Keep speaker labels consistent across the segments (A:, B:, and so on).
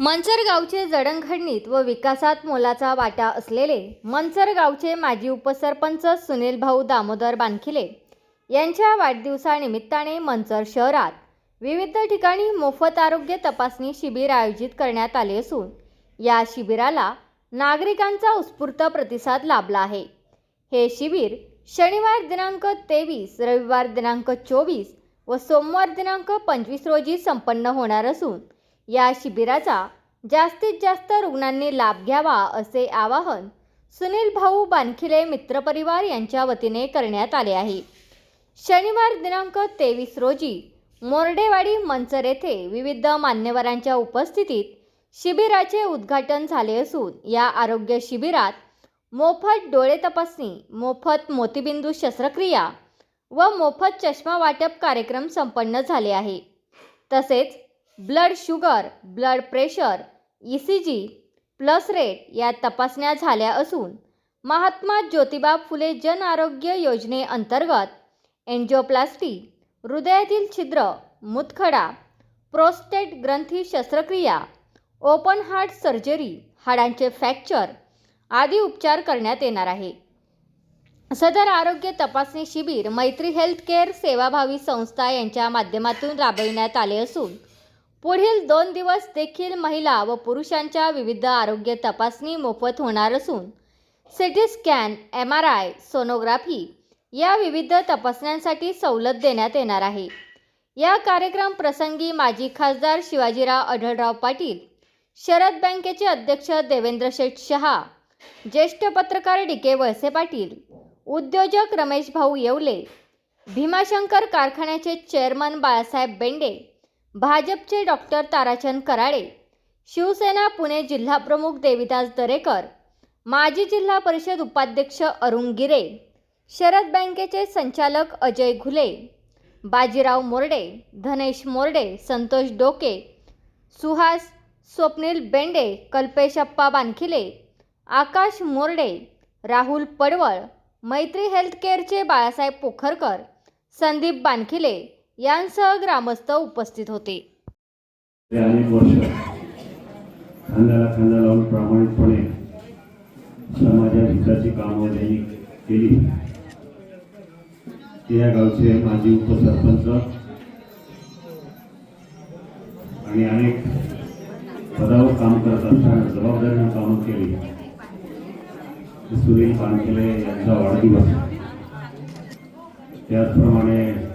A: मंचर गावचे जडणघडणीत व विकासात मोलाचा वाटा असलेले मंचर गावचे माजी उपसरपंच सुनील भाऊ दामोदर बानखिले यांच्या वाढदिवसानिमित्ताने मंचर शहरात विविध ठिकाणी मोफत आरोग्य तपासणी शिबिर आयोजित करण्यात आले असून या शिबिराला नागरिकांचा उत्स्फूर्त प्रतिसाद लाभला आहे. हे शिबिर शनिवार दिनांक तेवीस रविवार दिनांक चोवीस व सोमवार दिनांक पंचवीस रोजी संपन्न होणार असून या शिबिराचा जास्तीत जास्त रुग्णांनी लाभ घ्यावा असे आवाहन सुनील भाऊ बानखिले मित्रपरिवार यांच्या वतीने करण्यात आले आहे. शनिवार दिनांक तेवीस रोजी मोर्डेवाडी मंचर येथे विविध मान्यवरांच्या उपस्थितीत शिबिराचे उद्घाटन झाले असून या आरोग्य शिबिरात मोफत डोळे तपासणी मोफत मोतीबिंदू शस्त्रक्रिया व मोफत चष्मा वाटप कार्यक्रम संपन्न झाले आहे. तसेच blood sugar blood pressure E C G plus rate या तपासण्या झाल्या असून महात्मा ज्योतिबा फुले जन आरोग्य योजनेअंतर्गत एन्जिओप्लास्टी हृदयातील छिद्र मुतखडा प्रोस्टेट ग्रंथी शस्त्रक्रिया ओपन हार्ट सर्जरी हाडांचे फ्रॅक्चर आदी उपचार करण्यात येणार आहे. सदर आरोग्य तपासणी शिबिर मैत्री हेल्थ केअर सेवाभावी संस्था यांच्या माध्यमातून राबविण्यात आले असून पुढील दोन दिवस देखील महिला व पुरुषांच्या विविध आरोग्य तपासणी मोफत होणार असून CT scan M R I sonography या विविध तपासण्यांसाठी सवलत देण्यात येणार आहे. या कार्यक्रम प्रसंगी माजी खासदार शिवाजीराव आढळराव पाटील शरद बँकेचे अध्यक्ष देवेंद्र शेठ शहा ज्येष्ठ पत्रकार डी के वळसे पाटील उद्योजक रमेश भाऊ येवले भीमाशंकर कारखान्याचे चेअरमन बाळासाहेब बेंडे भाजपचे डॉक्टर ताराचंद कराडे शिवसेना पुणे जिल्हाप्रमुख देविदास दरेकर माजी जिल्हा परिषद उपाध्यक्ष अरुण गिरे शरद बँकेचे संचालक अजय घुले बाजीराव मोरडे धनेश मोरडे संतोष डोके सुहास स्वप्नील बेंडे कल्पेशप्पा बानखिले आकाश मोरडे राहुल पडवळ मैत्री हेल्थकेअरचे बाळासाहेब पोखरकर संदीप बानखिले यांसह ग्रामस्थ उपस्थित होते.
B: अनेक वर्ष खांद्याला खांदा लावून प्रामाणिकपणे समाजा हिताची कामं त्यांनी केली. ते या गावचे माजी उपसरपंच आणि अनेक पदावर काम करत असताना जबाबदारीनं कामं केली. सुनील पानखेले यांचा वाढदिवस. त्याचप्रमाणे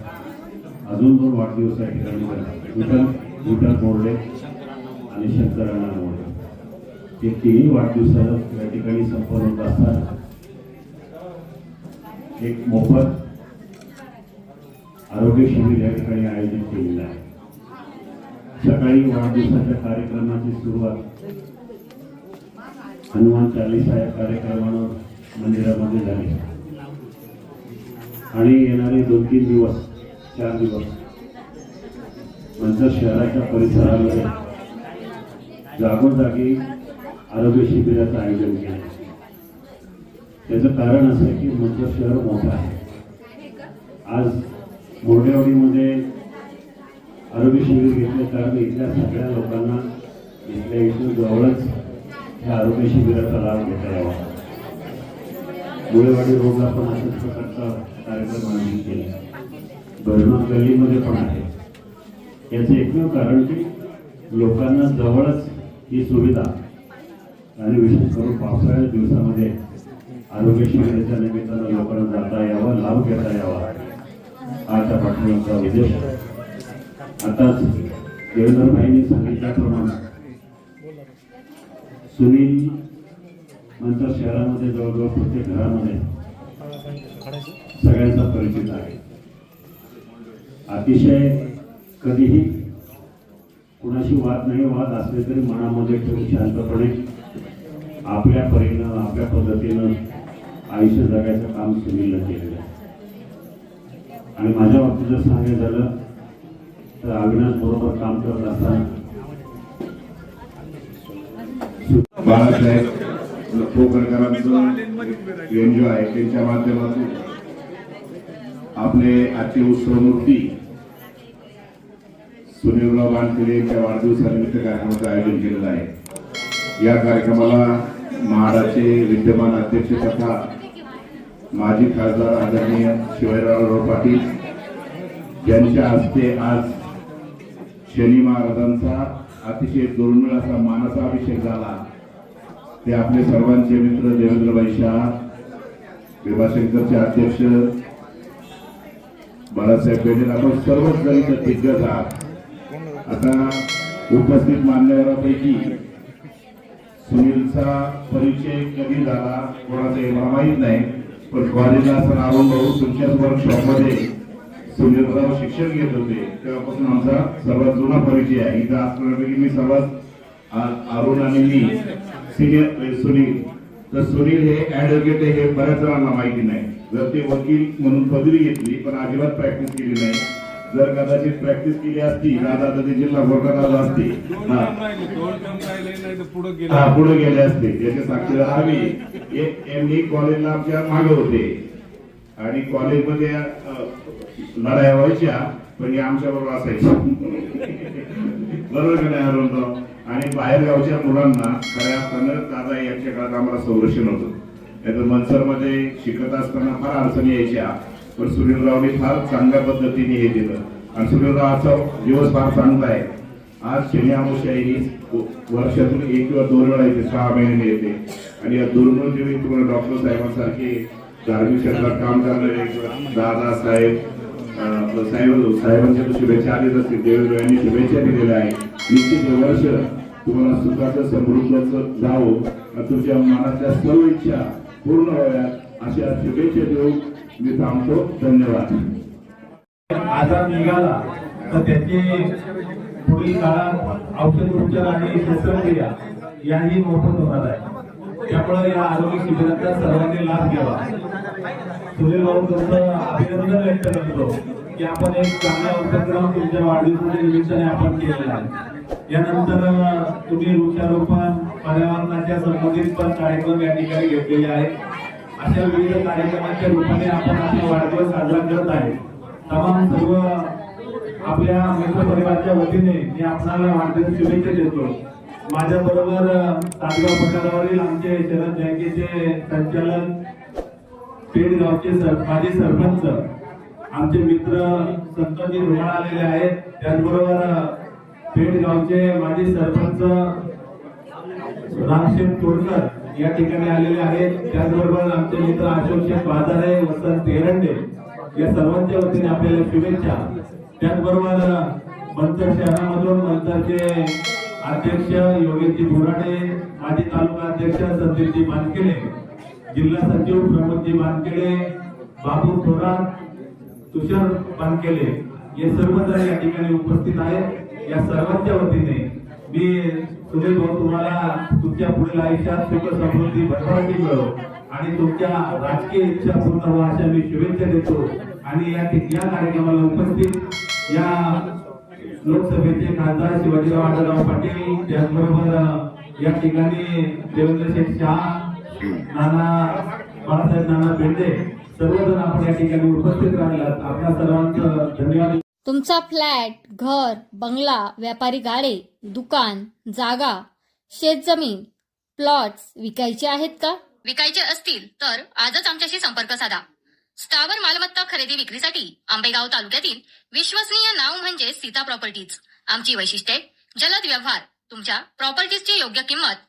B: अजून दोन वाढदिवस या ठिकाणी विठ्ठल विठ्ठल बोर्डे आणि शंकरांना बोर्डे. ते तिन्ही वाढदिवस या ठिकाणी संपन्न होत असताना एक मोफत आरोग्य शिबिर या ठिकाणी आयोजित केलेलं आहे. सकाळी वाढदिवसाच्या कार्यक्रमाची सुरुवात हनुमान चालीसा या कार्यक्रमानं मंदिरामध्ये झाली. आणि येणारे दोन तीन दिवस चार दिवस. नंतर शहराच्या परिसरामध्ये जागोजागी आरोग्य शिबिराचं आयोजन केलं. त्याचं कारण असं आहे की मंचर शहर मोठं आहे. आज मोर्डेवाडीमध्ये आरोग्य शिबिर घेतलं कारण इथल्या सगळ्या लोकांना इथल्या इथून जवळच या आरोग्य शिबिराचा लाभ घेता यावा. मुळेवाडी रोडला पण अशाच प्रकारचा कार्यक्रम आयोजित केला. बर्मा गल्लीमध्ये पण आहे. याचं एकमेव कारण की लोकांना जवळच ही सुविधा आणि विशेष करून पावसाळ्या दिवसामध्ये आरोग्य शिबिराच्या निमित्तानं लोकांना जाता यावं लाभ घेता यावा हा पाठवण्याचा उद्देश. आताच देवेंद्रभाईंनी सांगितल्याप्रमाणे सुनील नंतर शहरामध्ये जवळजवळ प्रत्येक घरामध्ये सगळ्यांचा परिचित आहे. अतिशय कधीही कुणाशी वाद नाही वाद असले तरी मनामध्ये ठेवून शांतपणे आपल्या परीनं आपल्या पद्धतीनं आयुष्य जगायचं काम सुनीलनं केलेलं आहे. आणि माझ्या बाबतीत जर सांगायचं झालं तर अविनाश बरोबर काम करत असताना
C: बाळासाहेब पोकरकरांचं एनजीओ आहे त्यांच्या माध्यमातून आपले आजचे उत्सव मूर्ती सुनीलराव वानखेडे यांच्या वाढदिवसानिमित्त कार्यक्रमाचं आयोजन केलेलं आहे. या कार्यक्रमाला म्हाडाचे विद्यमान अध्यक्ष तथा माजी खासदार आदरणीय शिवाजीराव पाटील यांच्या हस्ते आज शनी महाराजांचा अतिशय दुर्मिळ असा मानाचा अभिषेक झाला. ते आपले सर्वांचे मित्र देवेंद्रभाई शाह विभाशंकरचे अध्यक्ष बाळासाहेब पेटेल आपण सर्वच जण दिग्गज आहात. आता उपस्थित मान्यवरांपैकी सुनीलचा परिचय कधी झाला कोणाचा हे मला माहीत नाही पण कॉलेजला असताना अरुण भाऊ तुमच्याच वर्कशॉपमध्ये सुनीलराव शिक्षण घेत होते. तेव्हापासून आमचा सर्वात जुना परिचय आहे. इथं असणाऱ्यापैकी मी सर्वात अरुण आणि मी सिनियर सुनील तर सुनील हे ऍडव्होकेट हे बऱ्याच जणांना माहिती नाही. जर ते वकील म्हणून पदवी घेतली पण अजिबात प्रॅक्टिस केली नाही. जर कदाचित प्रॅक्टिस केली असती दादा तर ते जिल्हा कोर्टात आला असते हा.
D: पुढे
C: गेले असते. त्याच्या साक्षीदार आम्ही. एक यांनी कॉलेजला आमच्या मागे होते. आणि कॉलेजमध्ये लढाया व्हायच्या पण हे आमच्या बरोबर असायच्या. बरोबर का नाही अरुणराव आणि बाहेर गावच्या मुलांना खऱ्या अर्थानं दादा यांच्या काळात आम्हाला संरक्षण होतं नाहीतर मनसरमध्ये शिकत असताना फार अडचणी यायच्या पण सुनीलरावने फार चांगल्या पद्धतीने हे दिलं आणि सुनीलरावचा दिवस फार चांगला आहे. आज शनी अमावस्या ही वर्षातून एक किंवा दोन वेळा येते सहा महिन्याने येते. आणि या दुर्मिळ देवी तुम्हाला डॉक्टर साहेबांसारखे धार्मिक क्षेत्रात काम करणारे दादा साहेब आपलं साहेब साहेबांच्या शुभेच्छा आलेच असतील. देवेंद्र यांनी शुभेच्छा दिलेल्या आहे निश्चित वर्ष तुम्हाला सुखाचं समृद्धचं जावं. आणि तुमच्या मनातल्या सर्व इच्छा पूर्ण व्हाव्यात अशा शुभेच्छा देऊन मी थांबतो. धन्यवाद.
E: आजार निघाला. तर त्याची पुढील काळात औषध उपचार आणि शस्त्रक्रिया याही मोफत होणार आहे. त्यामुळे या आरोग्य शिबिराचा सर्वांनी लाभ घ्यावा. सुनील भाऊ तुमचं अभिनंदन व्यक्त करतो की आपण एक चांगला उपक्रम तुमच्या वाढदिवसाच्या निमित्ताने आपण केलेला आहे. यानंतर तुम्ही वृक्षारोपण पर्यावरणाच्या संबंधित पण कार्यक्रम या ठिकाणी घेतलेले आहेत. अशा विविध कार्यक्रमाच्या रूपाने आपण आपला वाढदिवस साजरा करत आहे. तमाम सर्व आपल्या मित्रपरिवाराच्या वतीने मी आपणाला वाढदिवस शुभेच्छा देतो. माझ्या बरोबर सातगाव पठारावरील आमचे शरद बँकेचे संचालक पेडगावचे सर माजी सरपंच आमचे मित्र संतजी रुमाळ आलेले आहेत. त्याचबरोबर पेडगावचे माजी सरपंच रामशेठ तोडकर या ठिकाणी आलेले आहेत. त्याचबरोबर आमचे मित्र अशोक शेठ बाजारे वसंत तेरंडे या सर्वांच्या वतीने आपल्याला शुभेच्छा. त्याचबरोबर मंतर शहरामधून मंतरचे अध्यक्ष योगेशजी बोराडे माजी तालुका अध्यक्ष संदीपजी मानकेले जिल्हा सचिव प्रमोदजी मानकेले बाबू थोरात तुषार पानकेले हे सर्वजण या ठिकाणी उपस्थित आहेत. या सर्वांच्या वतीने मी सुनील भाऊ तुम्हाला तुमच्या पुढील आयुष्यात सुख समृद्धी भरभराटी मिळो आणि तुमच्या राजकीय इच्छा पूर्ण व्हा अशा मी शुभेच्छा देतो. आणि या या कार्यक्रमाला उपस्थित या लोकसभेचे खासदार शिवाजीराव आढळराव पाटील त्याचबरोबर या ठिकाणी देवेंद्र शेठ शहा नाना बाळासाहेब नाना बेंडे सर्वजण आपण या ठिकाणी उपस्थित राहिलात. आपल्या सर्वांचं धन्यवाद.
A: तुमचा फ्लॅट घर बंगला व्यापारी गाडे दुकान जागा शेतजमीन प्लॉट्स विकायचे आहेत का? विकायचे असतील तर आजच आमच्याशी संपर्क साधा. स्थावर मालमत्ता खरेदी विक्रीसाठी आंबेगाव तालुक्यातील विश्वसनीय नाव म्हणजे सीता प्रॉपर्टीज. आमची वैशिष्ट्ये जलद व्यवहार तुमच्या प्रॉपर्टीजची योग्य किंमत